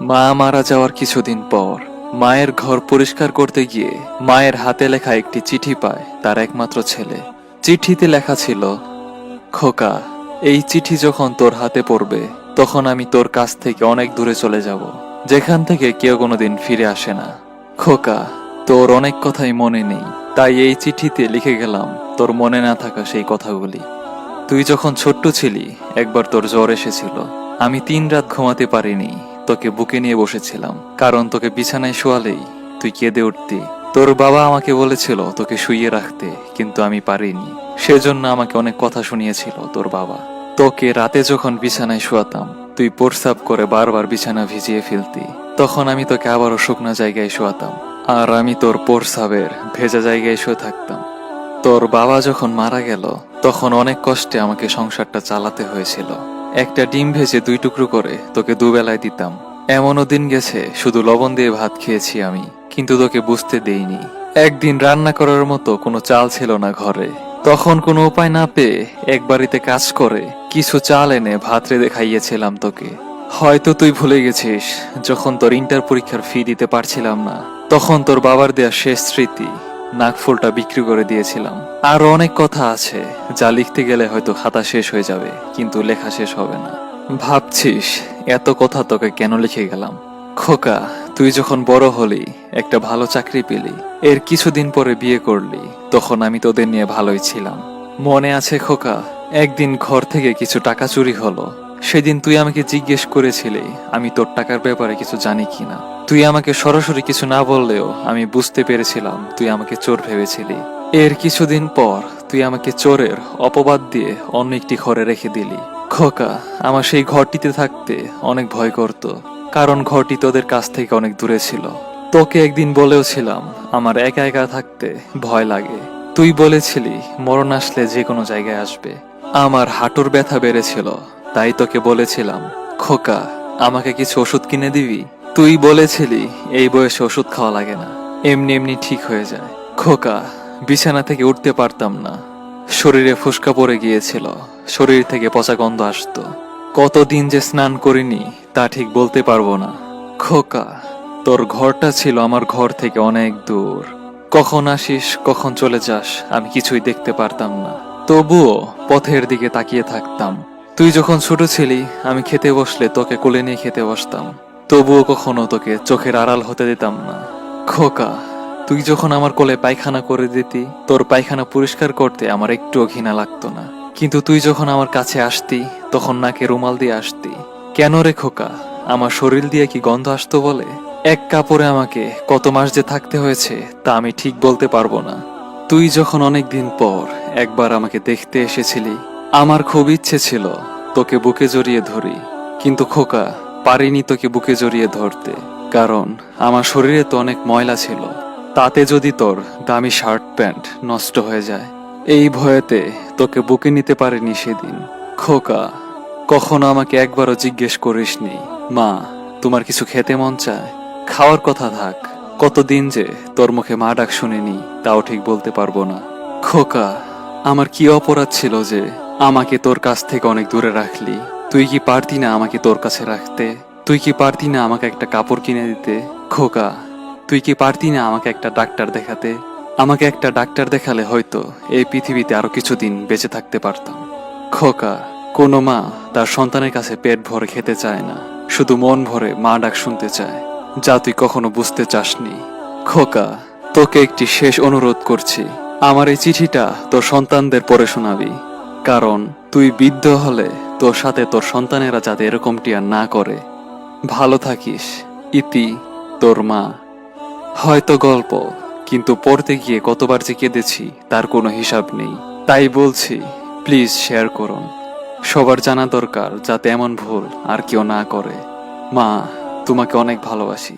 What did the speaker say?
মা মারা যাওয়ার কিছুদিন পর মায়ের ঘর পরিষ্কার করতে গিয়ে মায়ের হাতে লেখা একটি চিঠি পায় তার একমাত্র ছেলে। চিঠিতে লেখা ছিল, খোকা, এই চিঠি যখন তোর হাতে পড়বে, তখন আমি তোর কাছ থেকে অনেক দূরে চলে যাব, যেখান থেকে কেউ কোনোদিন ফিরে আসে না। খোকা, তোর অনেক কথাই মনে নেই, তাই এই চিঠিতে লিখে গেলাম তোর মনে না থাকা সেই কথাগুলি। তুই যখন ছোট্ট ছিলি, একবার তোর জ্বর এসেছিল, আমি তিন রাত ঘুমাতে পারিনি তোকে বুকে নিয়ে বসেছিলাম, কারণ তোকে বিছানায় শোয়ালেই তুই কেঁদে উঠতি। তোর বাবা আমাকে বলেছিল তোকে শুইয়ে রাখতে, কিন্তু আমি পারিনি। সেজন্য আমাকে অনেক কথা শুনিয়েছিল তোর বাবা। তোকে রাতে যখন বিছানায় শোয়াতাম, তুই প্রস্রাব করে বারবার বিছানা ভিজিয়ে ফেলতি। তখন আমি তোকে আবারও শুকনো জায়গায় শোয়াতাম, আর আমি তোর প্রস্রাবের ভেজা জায়গায় শুয়ে থাকতাম। তোর বাবা যখন মারা গেল, তখন অনেক কষ্টে আমাকে সংসারটা চালাতে হয়েছিল। একটা ডিম ভেজে দুই টুকরো করে তোকে দুবেলায় দিতাম। এমনও দিন গেছে, শুধু লবণ দিয়ে ভাত খেয়েছি আমি, কিন্তু তোকে বুঝতে দেইনি। একদিন রান্না করার মতো কোনো চাল ছিল না ঘরে। তখন কোনো উপায় না পেয়ে এক বাড়িতে কাজ করে কিছু চাল এনে ভাত রেঁধে খাইয়েছিলাম তোকে। হয়তো তুই ভুলে গেছিস, যখন তোর ইন্টার পরীক্ষার ফি দিতে পারছিলাম না, তখন তোর বাবার দেয়া শেষ স্মৃতি। নাকফুলটা বিক্রি করে দিয়েছিলাম। আরও অনেক কথা আছে, যা লিখতে গেলে হয়তো খাতা শেষ হয়ে যাবে, কিন্তু লেখা শেষ হবে না। ভাবছিস, এত কথা তোকে কেন লিখে গেলাম? খোকা, তুই যখন বড় হলি, একটা ভালো চাকরি পেলি, এর কিছুদিন পরে বিয়ে করলি, তখন আমি তোদের নিয়ে ভালোই ছিলাম। মনে আছে খোকা, একদিন ঘর থেকে কিছু টাকা চুরি হলো সেদিন তুই আমাকে জিজ্ঞেস করেছিলি, আমি তোর টাকার ব্যাপারে কিছু জানি কিনা। তুই আমাকে সরাসরি কিছু না বললেও আমি বুঝতে পেরেছিলাম তুই আমাকে চোর ভেবেছিলি। এর কিছুদিন পর তুই আমাকে চোরের অপবাদ দিয়ে অন্য একটি ঘরে রেখে দিলি। খোকা, আমার সেই ঘরটিতে থাকতে অনেক ভয় করত, কারণ ঘরটি তোদের কাছ থেকে অনেক দূরে ছিল। তোকে একদিন বলেও ছিলাম আমার একা একা থাকতে ভয় লাগে। তুই বলেছিলি, মরণ আসলে যে কোনো জায়গায় আসবে। আমার হাঁটুর ব্যথা বেড়েছিল। তাই তোকে বলেছিলাম, খোকা, আমাকে কিছু ওষুধ কিনে দিবি? তুই বলেছিলি, এই বয়সে ওষুধ খাওয়া লাগে না। এমনি এমনি ঠিক হয়ে যায়। খোকা, বিছানা থেকে উঠতে পারতাম না। শরীরে ফুসকা পড়ে গিয়েছিল। শরীর থেকে পচা গন্ধ আসতো। কতদিন যে স্নান করিনি, তা ঠিক বলতে পারব না। খোকা, তোর ঘরটা ছিল আমার ঘর থেকে অনেক দূর। কখন আসিস, কখন চলে যাস, আমি কিছুই দেখতে পারতাম না। তবুও পথের দিকে তাকিয়ে থাকতাম। তুই যখন ছোট ছিলি, আমি খেতে বসলে তোকে কোলে নিয়ে খেতে বসতাম। তবুও কখনো তোকে চোখের আড়াল হতে দিতাম না। খোকা, তুই যখন আমার কোলে পায়খানা করে দিতি, তোর পায়খানা পরিষ্কার করতে আমার একটুও ঘৃণা লাগতো না। কিন্তু তুই যখন আমার কাছে আসতি, তখন নাকে রুমাল দিয়ে আসতি। কেন রে খোকা, আমার শরীর দিয়ে কি গন্ধ আসতো বলে? এক কাপড়ে আমাকে কত মাস যে থাকতে হয়েছে, তা আমি ঠিক বলতে পারব না। তুই যখন অনেক দিন পর একবার আমাকে দেখতে এসেছিলি আমার খুব ইচ্ছে ছিল তোকে বুকে জড়িয়ে ধরি, কিন্তু খোকা, পারিনি তোকে বুকে জড়িয়ে ধরতে, কারণ আমার শরীরে তো অনেক ময়লা ছিল। তাতে যদি তোর দামি শার্ট প্যান্ট নষ্ট হয়ে যায়, এই ভয়েতে তোকে বুকে নিতে পারিনি সেদিন। খোকা, কখনো আমাকে একবারও জিজ্ঞেস করিসনি, মা, তোমার কিছু খেতে মন চায়? খাওয়ার কথা থাক, কতদিন যে তোর মুখে মা ডাক শুনিনি, তাও ঠিক বলতে পারব না। খোকা, আমার কি অপরাধ ছিল যে আমাকে তোর কাছ থেকে অনেক দূরে রাখলি। তুই কি পারতি না আমাকে তোর কাছে রাখতে? তুই কি পারতি না আমাকে একটা কাপড় কিনে দিতে? খোকা, তুই কি পারতি না আমাকে একটা ডাক্তার দেখাতে? আমাকে একটা ডাক্তার দেখালে হয়তো এই পৃথিবীতে আরও কিছুদিন বেঁচে থাকতে পারতাম। খোকা, কোনো মা তার সন্তানের কাছে পেট ভরে খেতে চায় না, শুধু মন ভরে মা ডাক শুনতে চায়, যা তুই কখনো বুঝতে চাসনি। খোকা, তোকে একটি শেষ অনুরোধ করছি। আমার এই চিঠিটা তোর সন্তানদের পড়ে শোনাবি। কারণ, তুই বৃদ্ধ হলে তোর সাথে তোর সন্তানেরা যাতে এরকমটি আর না করে। ভালো থাকিস। ইতি, তোর মা। হয়তো গল্প, কিন্তু পড়তে গিয়ে কতবার যে কেঁদেছি, তার কোনো হিসাব নেই। তাই বলছি, প্লিজ শেয়ার করুন। সবার জানা দরকার যাতে এমন ভুল আর কেউ না করে। মা, তোমাকে অনেক ভালোবাসি।